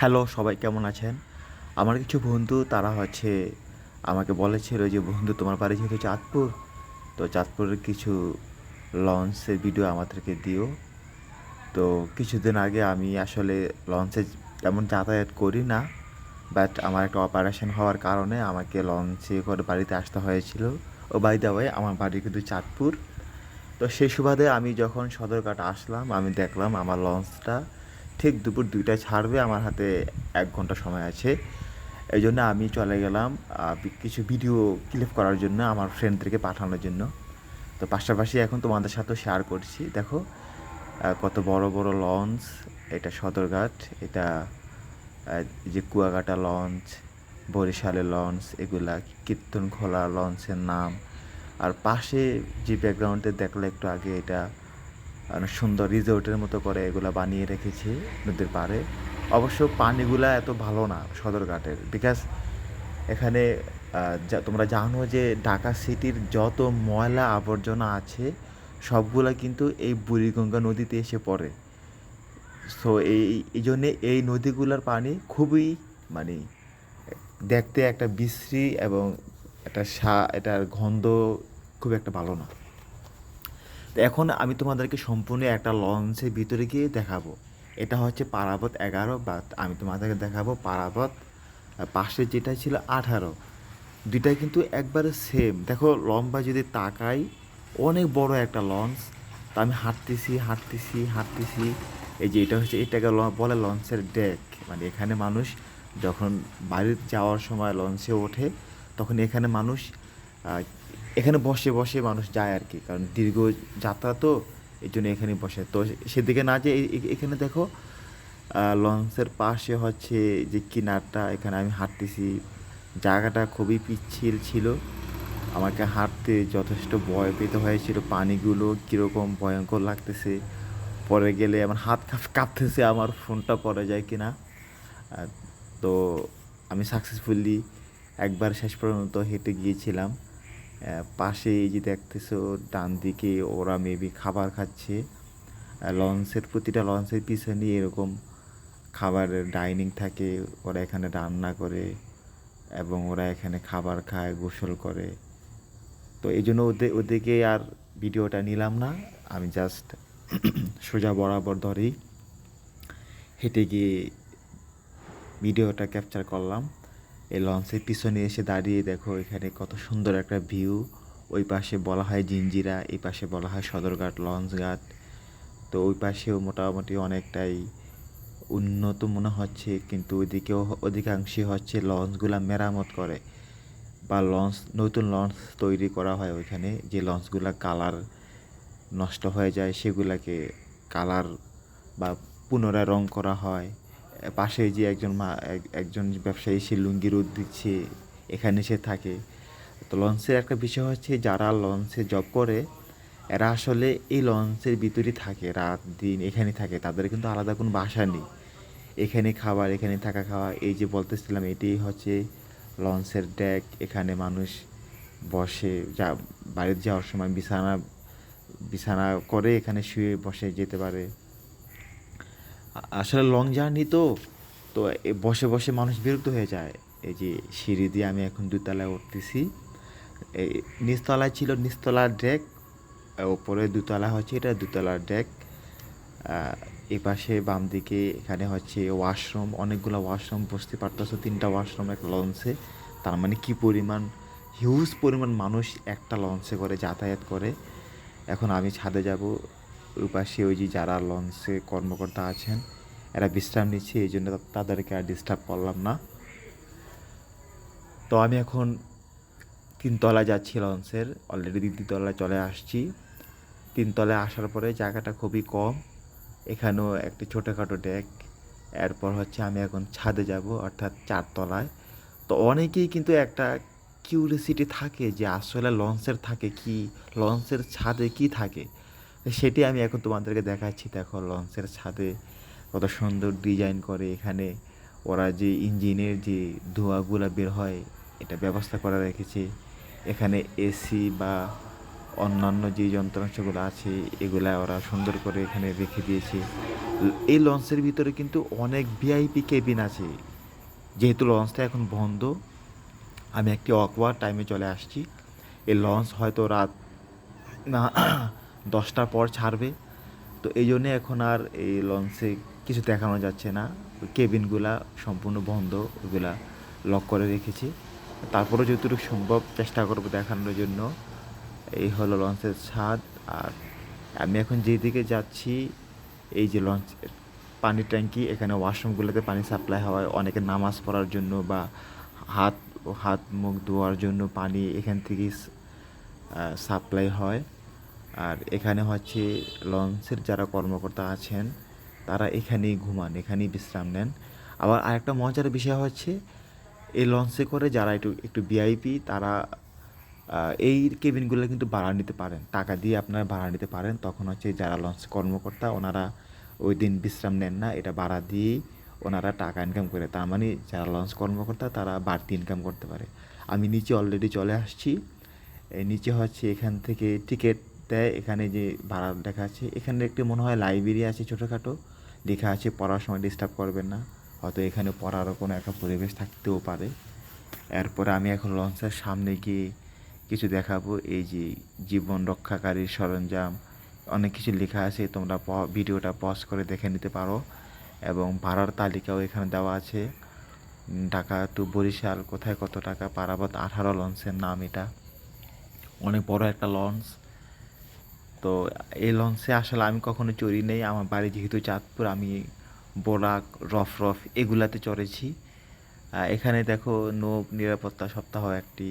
Hello, সবাই কেমন আছেন? আমার কিছু বন্ধু, তারা হচ্ছে আমাকে বলেছিল যে, বন্ধু, তোমার বাড়ি যেহেতু চাঁদপুর, তো চাঁদপুরের কিছু লঞ্চের ভিডিও আমাদেরকে দিও। তো কিছুদিন আগে আমি আসলে লঞ্চে তেমন যাতায়াত করি না বাট আমার একটা অপারেশন হওয়ার কারণে আমাকে লঞ্চে করে বাড়িতে আসতে হয়েছিল। ও বাই দা ওয়ে আমার বাড়ি কিন্তু চাঁদপুর। তো সেই সুবাদে আমি যখন সদরঘাট আসলাম, আমি দেখলাম আমার লঞ্চটা ঠিক দুপুর দুইটায় ছাড়বে, আমার হাতে এক ঘণ্টা সময় আছে। এই জন্য আমি চলে গেলাম কিছু ভিডিও ক্লিপ করার জন্য আমার ফ্রেন্ডদেরকে পাঠানোর জন্য। তো পাশাপাশি এখন তোমাদের সাথেও শেয়ার করছি। দেখো কত বড় বড় লঞ্চ এটা সদরঘাট, এটা যে কুয়াকাটা লঞ্চ বরিশালের লঞ্চ এগুলা, কীর্তনখোলা লঞ্চের নাম। আর পাশে যে ব্যাকগ্রাউন্ডে দেখলে একটু আগে এটা সুন্দর রিসোর্টের মতো করে এগুলা বানিয়ে রেখেছে নদীর পাড়ে। অবশ্য পানিগুলা এত ভালো না সদরঘাটের বিকজ এখানে যা তোমরা জানো যে ঢাকা সিটির যত ময়লা আবর্জনা আছে, সবগুলা কিন্তু এই বুড়িগঙ্গা নদীতে এসে পড়ে। সো এই এই জন্যে এই নদীগুলোর পানি খুবই মানে দেখতে একটা বিশ্রী এবং একটা সা, এটার গন্ধ খুব একটা ভালো না। তো এখন আমি তোমাদেরকে সম্পূর্ণ একটা লঞ্চের ভিতরে গিয়ে দেখাবো। এটা হচ্ছে পারাবত এগারো বা আমি তোমাদেরকে দেখাবো পারাবত পাশে যেটা ছিল আঠারো। দুইটাই কিন্তু একবারে সেম দেখো, লম্বা যদি তাকাই, অনেক বড় একটা লঞ্চ তা আমি হাঁটতেছি হাঁটতেছি হাঁটতেছি। এই যে এটা হচ্ছে, এটাকে বলে লঞ্চের ডেক মানে এখানে মানুষ যখন বাড়িতে যাওয়ার সময় লঞ্চে ওঠে, তখন এখানে মানুষ এখানে বসে বসে মানুষ যায় আর কি। কারণ দীর্ঘ যাত্রা তো এই জন্য এখানে বসে। তো সেদিকে না যে এখানে দেখো লঞ্চের পাশে হচ্ছে যে কিনারটা, এখানে আমি হাঁটতেছি। জায়গাটা খুবই পিচ্ছিল ছিল। আমাকে হাঁটতে যথেষ্ট ভয় পেতে হয়েছিল। পানিগুলো কীরকম ভয়ঙ্কর লাগতেছে। পরে গেলে আমার হাত কাঁপ- কাঁপতেছে, আমার ফোনটা পড়ে যায় কিনা। আর তো আমি সাকসেসফুলি একবার শেষ পর্যন্ত হেঁটে গিয়েছিলাম। পাশে এই যে দেখতেছো ডান দিকে ওরা মেবি খাবার খাচ্ছে। লঞ্চের প্রতিটা লঞ্চের পিছনে এরকম খাবারের ডাইনিং থাকে। ওরা এখানে রান্না করে এবং ওরা এখানে খাবার খায়, গোসল করে। তো এই জন্য ওদের ওদেরকে আর ভিডিওটা নিলাম না। আমি জাস্ট সোজা বরাবর ধরেই হেঁটে গিয়ে ভিডিওটা ক্যাপচার করলাম। এই লঞ্চের পিছনে এসে দাঁড়িয়ে দেখো এখানে কত সুন্দর একটা ভিউ। ওই পাশে বলা হয় জিঞ্জিরা এই পাশে বলা হয় সদরঘাট লঞ্চ ঘাট। তো ওই পাশেও মোটামুটি অনেকটাই উন্নত মনে হচ্ছে, কিন্তু ওইদিকেও অধিকাংশই হচ্ছে লঞ্চগুলা মেরামত করে বা লঞ্চ, নতুন লঞ্চ তৈরি করা হয় ওইখানে, যে লঞ্চগুলা কালার নষ্ট হয়ে যায় সেগুলাকে কালার বা পুনরায় রং করা হয়। পাশে যে একজন মা, এক- একজন ব্যবসায়ী, সে লুঙ্গি রোদ দিচ্ছে, এখানে সে থাকে। তো লঞ্চের একটা বিষয় হচ্ছে, যারা লঞ্চে জব করে, এরা আসলে এই লঞ্চের ভিতরেই থাকে, রাত দিন এখানে থাকে। তাদের কিন্তু আলাদা কোনো বাসা নেই। এখানে খাবার, এখানে থাকা খাওয়া, এই যে বলতেছিলাম, এটাই হচ্ছে লঞ্চের ডেক এখানে মানুষ বসে, যা, বাড়িতে যাওয়ার সময় বিছানা বিছানা করে এখানে শুয়ে বসে যেতে পারে। আসলে লং জার্নি তো তো বসে বসে মানুষ বিরক্ত হয়ে যায়। এই যে সিঁড়ি দিয়ে আমি এখন দুতলায় উঠতেছি। এই নিচতলায় ছিল নিচতলার ডেক ওপরে দুতলা হচ্ছে এটা দুতলার ডেক এই পাশে বাম দিকে এখানে হচ্ছে ওয়াশরুম অনেকগুলো ওয়াশরুম বসতে পারতেছো, তিনটা ওয়াশরুম এক লঞ্চে তার মানে কি পরিমাণ হিউজ পরিমাণ মানুষ একটা লঞ্চে করে যাতায়াত করে। এখন আমি ছাদে যাব ওই ওই যে যারা লঞ্চে কর্মকর্তা আছেন, এরা বিশ্রাম নিচ্ছে, এই জন্য তাদেরকে আর ডিস্টার্ব করলাম না। তো আমি এখন তিনতলায় যাচ্ছি লঞ্চের অলরেডি দ্বিতীয়তলায় চলে আসছি। তিনতলায় আসার পরে জায়গাটা খুবই কম, এখানেও একটি ছোটোখাটো ডেক এরপর হচ্ছে আমি এখন ছাদে যাব, অর্থাৎ চারতলায়। তো অনেকেই কিন্তু একটা কিউরিয়াসিটি থাকে যে আসলে লঞ্চের থাকে কি, লঞ্চের ছাদে কি থাকে। সেটি আমি এখন তোমাদেরকে দেখাচ্ছি। দেখো, লঞ্চের ছাদে কত সুন্দর ডিজাইন করে এখানে ওরা যে ইঞ্জিনের যে ধোঁয়াগুলো বের হয়, এটা ব্যবস্থা করা রেখেছে। এখানে এসি বা অন্যান্য যে যন্ত্রাংশগুলো আছে, এগুলা ওরা সুন্দর করে এখানে রেখে দিয়েছে। এই লঞ্চের ভিতরে কিন্তু অনেক ভিআইপি কেবিন আছে। যেহেতু লঞ্চটা এখন বন্ধ, আমি একটি অকওয়ার টাইমে চলে আসছি। এই লঞ্চ হয়তো রাত না দশটার পর ছাড়বে। তো এই জন্যে এখন আর এই লঞ্চে কিছু দেখানো যাচ্ছে না। কেবিনগুলা সম্পূর্ণ বন্ধ, ওগুলা লক করে রেখেছি। তারপরে যতটুকু সম্ভব চেষ্টা করব দেখানোর জন্য। এই হলো লঞ্চের ছাদ আর আমি এখন যেদিকে যাচ্ছি, এই যে লঞ্চ পানির ট্যাঙ্কি, এখানে ওয়াশরুমগুলোতে পানি সাপ্লাই হয়। অনেকে নামাজ পড়ার জন্য বা হাত হাত, মুখ ধোয়ার জন্য পানি এখান থেকেই সাপ্লাই হয়। আর এখানে হচ্ছে লঞ্চের যারা কর্মকর্তা আছেন, তারা এখানেই ঘুমান, এখানেই বিশ্রাম নেন। আবার আরেকটা মজার বিষয় হচ্ছে, এই লঞ্চে করে যারা একটু একটু ভিআইপি তারা এই কেবিনগুলো কিন্তু ভাড়া নিতে পারেন। টাকা দিয়ে আপনারা ভাড়া নিতে পারেন। তখন হচ্ছে যারা লঞ্চ কর্মকর্তা, ওনারা ওই দিন বিশ্রাম নেন না। এটা ভাড়া দিয়েই ওনারা টাকা ইনকাম করে। তার মানে যারা লঞ্চ কর্মকর্তা, তারা বাড়তি ইনকাম করতে পারে। আমি নিচে অলরেডি চলে আসছি। নিচে হচ্ছে এখান থেকে টিকিট দেয় এখানে যে ভাড়া লেখা আছে এখানে একটি মনে হয় লাইব্রেরি আছে ছোটোখাটো, লেখা আছে পড়ার সময় ডিস্টার্ব করবেন না। হয়তো এখানে পড়ারও কোনো একটা পরিবেশ থাকতেও পারে। এরপরে আমি এখন লঞ্চের সামনে গিয়ে কিছু দেখাবো, এই যে জীবন রক্ষাকারী সরঞ্জাম। অনেক কিছু লেখা আছে, তোমরা ভিডিওটা পজ করে দেখে নিতে পারো। এবং ভাড়ার তালিকাও এখানে দেওয়া আছে। ঢাকা টু বরিশাল, কোথায় কত টাকা পারাবত, আঠারো লঞ্চের নাম এটা। অনেক বড় একটা লঞ্চ তো এই লঞ্চে আসলে আমি কখনো চড়ি নেই। আমার বাড়ি যেহেতু চাঁদপুর, আমি বোরাক, রফ রফ এগুলাতে চড়েছি। এখানে দেখো, নৌ নিরাপত্তা সপ্তাহ একটি